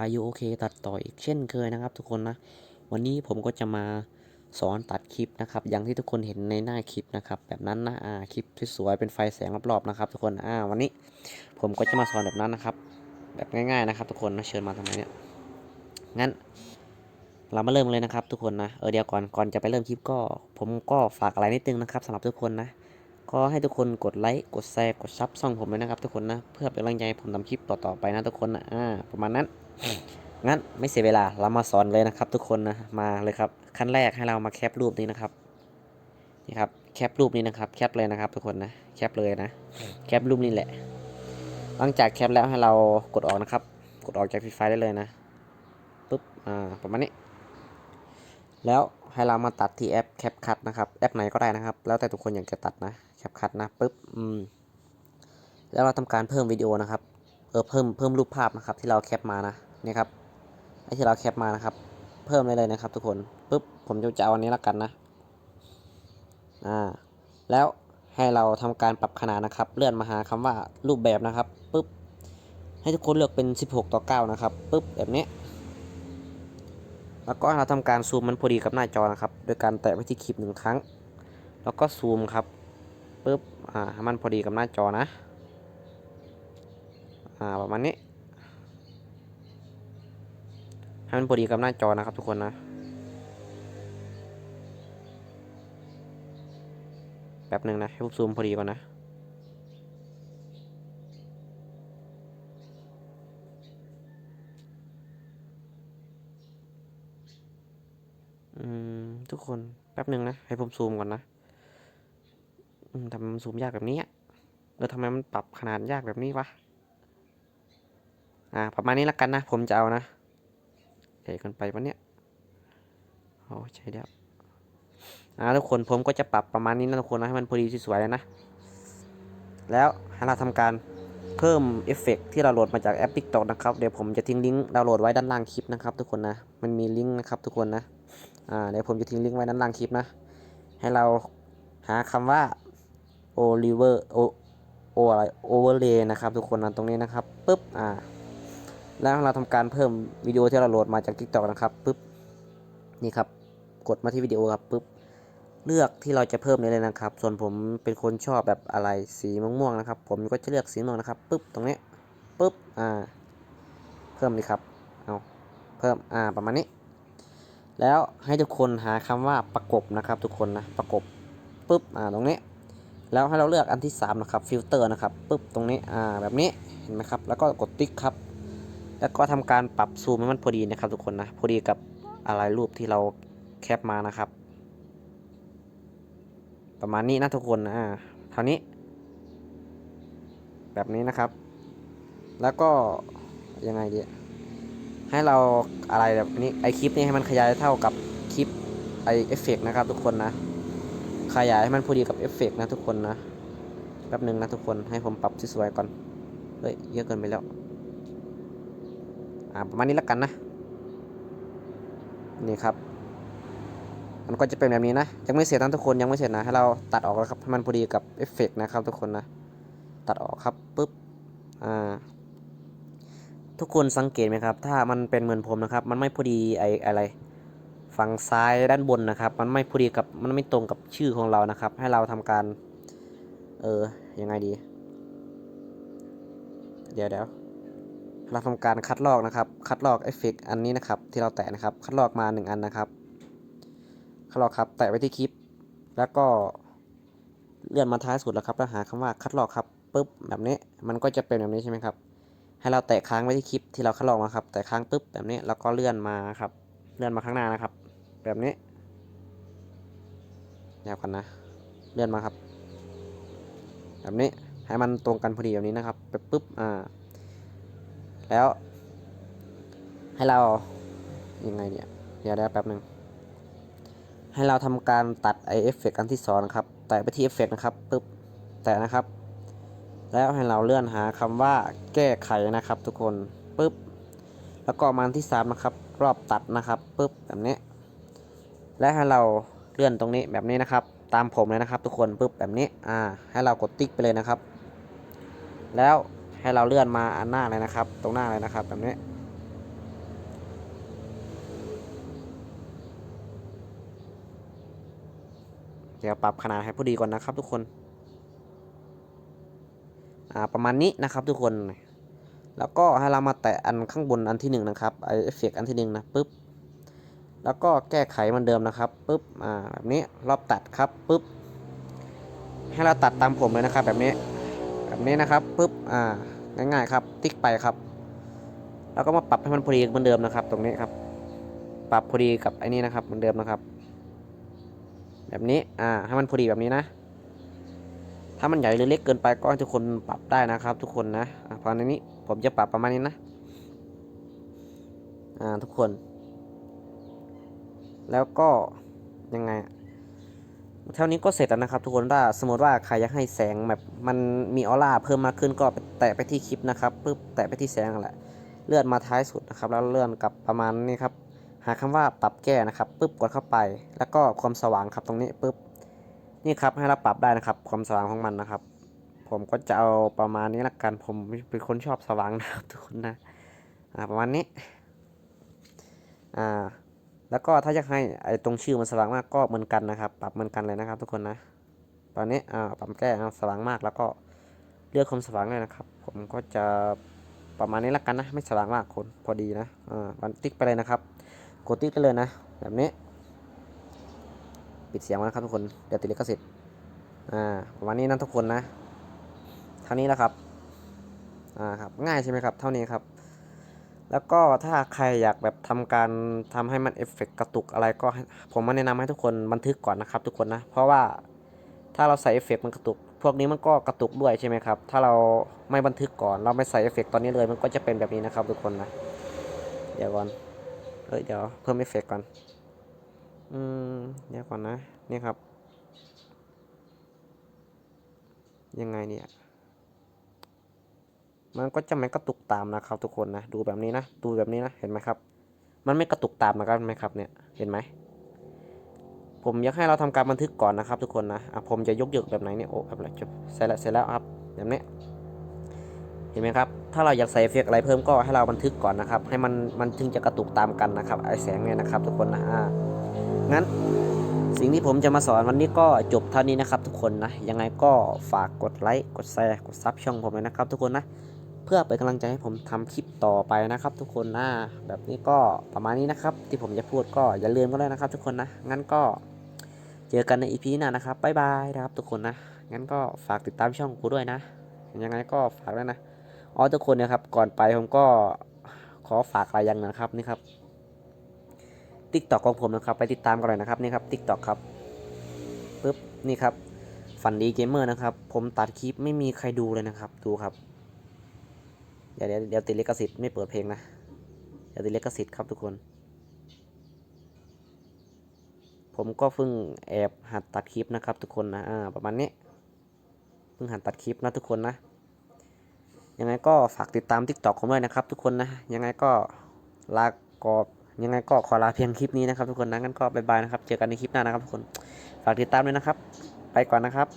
อายุโอเคตัดต่ออีกเช่นเคยนะครับ ทุกคนนะ วันนี้ผมก็จะมาสอนตัดคลิปนะครับ อย่างที่ทุกคนเห็นในหน้าคลิปนะครับ แบบนั้นนะอ่าคลิปสวยๆเป็นไฟแสงรอบๆนะครับ ทุกคนอ่าวันนี้ผมก็จะมาสอนแบบนั้นนะครับ แบบง่าย ๆนะครับ ทุกคนนะเชิญมาทำไมเนี่ยงั้นเรามาเริ่มเลยนะครับทุกคนนะ เออเดี๋ยวก่อนก่อนจะไปเริ่มคลิปก็ ผมก็ฝากอะไรนิดนึงนะครับสำหรับทุกคนนะ ก็ให้ทุกคนกดไลค์กดแชร์กดซับช่องผมเลยนะครับ ทุกคนนะ เพื่อเป็นกำลังใจผมทำคลิปต่อๆไปนะทุกคนนะอ่าประมาณนั้น งั้นไม่เสียเวลาเรามาสอนเลยนะครับ ทุกคนนะมาเลยครับขั้นแรกให้เรามาแคปรูปนี้นะครับนี่ครับแคปรูปนี้นะครับแคปเลยนะครับ ทุกคนนะแคปเลยนะแคปรูปนี้แหละ หลังจากแคปแล้วให้เรากดออกนะครับ กดออกจากฟรีไฟล์ได้เลยนะปุ๊บอ่าประมาณนี้ แล้วให้เรามาตัดที่แอปแคปคัทนะครับแอปไหนก็ได้นะครับ แล้วแต่ทุกคนอยากจะตัดนะแคปคัทนะปุ๊บอืมแล้วเราทำการเพิ่มวิดีโอนะครับเออเพิ่มเพิ่มรูปภาพนะครับที่เราแคปมานะ นี่ครับไอที่เราแคปมานะครับ เพิ่มได้เลยนะครับ ทุกคนปุ๊บผมจะเอาอันนี้ละกันนะอ่าแล้วให้เราทำการปรับขนาดนะครับ เลื่อนมาหาคำว่ารูปแบบนะครับปุ๊บให้ทุกคนเลือกเป็น 16 ต่อ 9 นะครับปุ๊บแบบนี้แล้วก็เราทำการซูมมันพอดีกับหน้าจอนะครับ โดยการแตะไปที่คลิปหนึ่งครั้ง แล้วก็ซูมครับปุ๊บอ่าให้มันพอดีกับหน้าจอนะอ่าประมาณนี้ ให้มันพอดีกับหน้าจอนะครับทุกคนนะ แป๊บหนึ่งนะ ให้ผมซูมพอดีก่อนนะอืมทุกคนแป๊บหนึ่งนะ ให้ผมซูมก่อนนะทำไมมันซูมยากแบบนี้เออทำไมมันปรับขนาดยากแบบนี้วะ อ่า ประมาณนี้ละกันนะ ผมจะเอานะ ใหญ่เกินไปปะเนี่ยโอ้ใช่แล้วอ่าทุกคนผมก็จะปรับประมาณนี้นะทุกคนนะให้มันพอดีสวยๆเลยนะ แล้วให้เราทำการเพิ่มเอฟเฟกต์ที่เราโหลดมาจากแอป TikTok นะครับ เดี๋ยวผมจะทิ้งลิงก์ดาวน์โหลดไว้ด้านล่างคลิปนะครับ ทุกคนนะ มันมีลิงก์นะครับทุกคนนะ อ่า เดี๋ยวผมจะทิ้งลิงก์ไว้ด้านล่างคลิปนะ ให้เราหาคำว่า Oliver O O อะไร Overlay นะครับ ทุกคนนะตรงนี้นะครับปุ๊บ อ่า แล้วเราทำการเพิ่มวิดีโอที่เราโหลดมาจาก TikTok นะครับปุ๊บนี่ครับกดมาที่วิดีโอครับปุ๊บเลือกที่เราจะเพิ่มได้เลยนะครับ ส่วนผมเป็นคนชอบแบบอะไรสีม่วงๆนะครับ ผมก็จะเลือกสีม่วงนะครับปุ๊บตรงนี้ปุ๊บอ่าเพิ่มเลยครับเอาเพิ่มอ่าประมาณนี้ แล้วให้ทุกคนหาคำว่าประกบนะครับ ทุกคนนะประกบปุ๊บอ่าตรงนี้ แล้วให้เราเลือกอันที่3นะครับฟิลเตอร์นะครับปุ๊บตรงนี้อ่าแบบนี้เห็นไหมครับแล้วก็กดติ๊กครับ แล้วก็ทำการปรับซูมให้มันพอดีนะครับทุกคนนะ พอดีกับอะไรรูปที่เราแคปมานะครับ ประมาณนี้นะทุกคนอ่าเท่านี้ แบบนี้นะครับ แล้วก็ยังไงดี ให้เราอะไรแบบนี้ไอคลิปนี้ให้มันขยายเท่ากับคลิปไอเอฟเฟกนะครับ ทุกคนนะ ขยายให้มันพอดีกับเอฟเฟกนะทุกคนนะแป๊บหนึ่งนะทุกคนให้ผมปรับสวยๆก่อน เฮ้ยเยอะเกินไปแล้ว อ่าประมาณนี้แล้วกันนะ นี่ครับ มันก็จะเป็นแบบนี้นะ ยังไม่เสร็จนะทุกคนยังไม่เสร็จนะ ให้เราตัดออกแล้วครับให้มันพอดีกับเอฟเฟกนะครับทุกคนนะ ตัดออกครับปุ๊บ อ่า ทุกคนสังเกตไหมครับ ถ้ามันเป็นเหมือนผมนะครับ มันไม่พอดีไออะไร ฝั่งซ้ายด้านบนนะครับ มันไม่พอดีกับ มันไม่ตรงกับชื่อของเรานะครับ ให้เราทำการ เออ ยังไงดี เดี๋ยวเดี๋ยว เราทำการคัดลอกนะครับ คัดลอกเอฟเฟกอันนี้นะครับ ที่เราแตะนะครับ คัดลอกมาหนึ่งอันนะครับ คัดลอกครับ แตะไว้ที่คลิป แล้วก็เลื่อนมาท้ายสุดแล้วครับ แล้วหาคำว่าคัดลอกครับปุ๊บแบบนี้ มันก็จะเป็นแบบนี้ใช่ไหมครับ ให้เราแตะค้างไว้ที่คลิปที่เราคัดลอกมาครับ แตะค้างปุ๊บแบบนี้ แล้วก็เลื่อนมาครับ เลื่อนมาข้างหน้านะครับ แบบนี้เดี๋ยวกันนะ เลื่อนมาครับ แบบนี้ ให้มันตรงกันพอดีแบบนี้นะครับ ไปปุ๊บ อ่า แล้ว ให้เรายังไงเนี่ยเดี๋ยวได้แป๊บหนึ่งให้เราทำการตัดไอเอฟเฟกอันที่สองนะครับแตะไปที่เอฟเฟกนะครับปุ๊บแตะนะครับ แล้วให้เราเลื่อนหาคำว่าแก้ไขนะครับ ทุกคนปุ๊บแล้วก็มาอันที่สามนะครับ รอบตัดนะครับปุ๊บแบบนี้ และให้เราเลื่อนตรงนี้แบบนี้นะครับ ตามผมเลยนะครับ ทุกคนปุ๊บแบบนี้อ่า ให้เรากดติ๊กไปเลยนะครับ แล้ว ให้เราเลื่อนมาอันหน้าเลยนะครับ ตรงหน้าเลยนะครับแบบนี้เดี๋ยวปรับขนาดให้พอดีก่อนนะครับ ทุกคนประมาณนี้นะครับทุกคน แล้วก็ให้เรามาแตะอันข้างบนอันที่1นนะครับไอเอฟเฟกอันที่1นะปุ๊บแล้วก็แก้ไขมันเดิมนะครับปุ๊บแบบนี้รอบตัดครับปุ๊บให้เราตัดตามผมเลยนะครับ แบบนี้แบบนี้นะครับปุ๊บอ่า ง่ายๆครับ ติ๊กไปครับ แล้วก็มาปรับให้มันพอดีเหมือนเดิมนะครับ ตรงนี้ครับ ปรับพอดีกับไอ้นี่นะครับเหมือนเดิมนะครับ แบบนี้อ่าให้มันพอดีแบบนี้นะ ถ้ามันใหญ่หรือเล็กเกินไปก็ให้ทุกคนปรับได้นะครับ ทุกคนนะอ่าเพราะในนี้ผมจะปรับประมาณนี้นะอ่าทุกคน แล้วก็ยังไง เท่านี้ก็เสร็จแล้วนะครับ ทุกคนถ้าสมมติว่าใครอยากให้แสงแบบมันมีออร่าเพิ่มมากขึ้นก็แตะไปที่คลิปนะครับปึ๊บแตะไปที่แสงกันแหละเลื่อนมาท้ายสุดนะครับ แล้วเลื่อนกับประมาณนี้ครับหาคำว่าปรับแก้นะครับปึ๊บกดเข้าไป แล้วก็ความสว่างครับตรงนี้ปึ๊บนี่ครับให้เราปรับได้นะครับ ความสว่างของมันนะครับ ผมก็จะเอาประมาณนี้ละกันผมเป็นคนชอบสว่างนะครับทุกคนนะประมาณนี้อ่า แล้วก็ถ้าอยากให้ไอ้ตรงชื่อมันสว่างมากก็เหมือนกันนะครับ ปรับเหมือนกันเลยนะครับ ทุกคนนะ ตอนนี้อ่าปรับแก้สว่างมากแล้วก็เลือกความสว่างเลยนะครับ ผมก็จะประมาณนี้ละกันนะ ไม่สว่างมากคนพอดีนะอ่าวันติ๊กไปเลยนะครับ กดติ๊กได้เลยนะ แบบนี้ ปิดเสียงนะครับทุกคนเดี๋ยวติดลิขสิทธิ์อ่าประมาณนี้นะทุกคนนะเท่านี้แล้วครับอ่าครับง่ายใช่ไหมครับ เท่านี้ครับ แล้วก็ถ้าใครอยากแบบทำการทำให้มันเอฟเฟกกระตุกอะไรก็ผมมาแนะนำให้ทุกคนบันทึกก่อนนะครับ ทุกคนนะ เพราะว่าถ้าเราใส่เอฟเฟกมันกระตุก พวกนี้มันก็กระตุกด้วยใช่ไหมครับ ถ้าเราไม่บันทึกก่อน เราไม่ใส่เอฟเฟกตอนนี้เลยมันก็จะเป็นแบบนี้นะครับทุกคนนะ เดี๋ยวก่อนเอ้ยเดี๋ยวเพิ่มเอฟเฟกก่อน อืมเดี๋ยวก่อนนะ นี่ครับ ยังไงเนี่ย มันก็จะไม่กระตุกตามนะครับ ทุกคนนะดูแบบนี้นะดูแบบนี้นะเห็นไหมครับ มันไม่กระตุกตามนะครับเห็นไหมครับเนี่ยเห็นไหมผมอยากให้เราทำการบันทึกก่อนนะครับ ทุกคนนะอะผมจะยกเยกแบบไหนเนี่ยโอ้แบบไหนจบเสร็จแล้วเสร็จแล้วครับแบบนี้เห็นไหมครับ ถ้าเราอยากใส่เอฟเฟกอะไรเพิ่มก็ให้เราบันทึกก่อนนะครับ ให้มันมันถึงจะกระตุกตามกันนะครับไอแสงเนี่ยนะครับ ทุกคนนะอ่างั้นสิ่งที่ผมจะมาสอนวันนี้ก็จบเท่านี้นะครับ ทุกคนนะยังไงก็ฝากกดไลค์กดแชร์กดซับช่องผมเลยนะครับ ทุกคนนะ เพื่อเป็นกำลังใจให้ผมทำคลิปต่อไปนะครับ ทุกคนนะแบบนี้ก็ประมาณนี้นะครับ ที่ผมจะพูดก็อย่าลืมก็ได้นะครับ ทุกคนนะงั้นก็เจอกันในอีพีหน้านะครับบ๊ายบายนะครับ ทุกคนนะงั้นก็ฝากติดตามช่องกูด้วยนะยังไงก็ฝากด้วยนะอ๋อทุกคนนะครับก่อนไปผมก็ขอฝากอะไรย่างนะครับนี่ครับติ๊กตอกของผมนะครับ ไปติดตามกันเลยนะครับนี่ครับติ๊กตอกครับปึ๊บนี่ครับฝันดีเกมเมอร์นะครับ ผมตัดคลิปไม่มีใครดูเลยนะครับ ดูครับ เดี๋ยวเดี๋ยวเดี๋ยวติดลิขสิทธิ์ไม่เปิดเพลงนะ เดี๋ยวติดลิขสิทธิ์ครับทุกคน ผมก็เพิ่งแอบหัดตัดคลิปนะครับทุกคนนะ อ่า ประมาณนี้ เพิ่งหัดตัดคลิปนะทุกคนนะ ยังไงก็ฝากติดตาม TikTok ผมด้วยนะครับทุกคนนะ ยังไงก็ลากอบยังไงก็ขอลาเพียงคลิปนี้นะครับทุกคนนะงั้นก็บายบายนะครับ เจอกันในคลิปหน้านะครับทุกคน ฝากติดตามด้วยนะครับ ไปก่อนนะครับ